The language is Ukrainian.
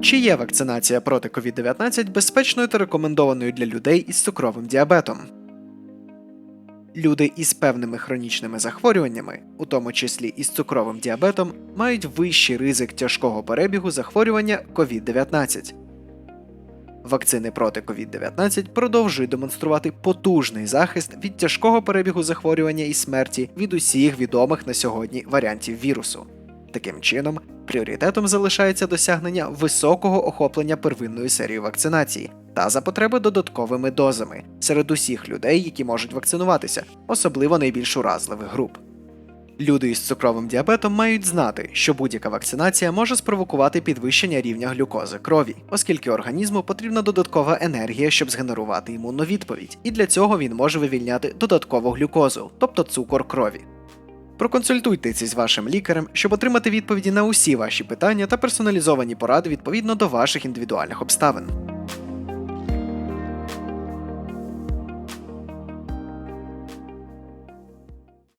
Чи є вакцинація проти COVID-19 безпечною та рекомендованою для людей із цукровим діабетом? Люди із певними хронічними захворюваннями, у тому числі із цукровим діабетом, мають вищий ризик тяжкого перебігу захворювання COVID-19. Вакцини проти COVID-19 продовжують демонструвати потужний захист від тяжкого перебігу захворювання і смерті від усіх відомих на сьогодні варіантів вірусу. Таким чином, пріоритетом залишається досягнення високого охоплення первинною серією вакцинації та за потреби додатковими дозами серед усіх людей, які можуть вакцинуватися, особливо найбільш уразливих груп. Люди із цукровим діабетом мають знати, що будь-яка вакцинація може спровокувати підвищення рівня глюкози крові, оскільки організму потрібна додаткова енергія, щоб згенерувати імунну відповідь, і для цього він може вивільняти додаткову глюкозу, тобто цукор крові. Проконсультуйтеся з вашим лікарем, щоб отримати відповіді на усі ваші питання та персоналізовані поради відповідно до ваших індивідуальних обставин.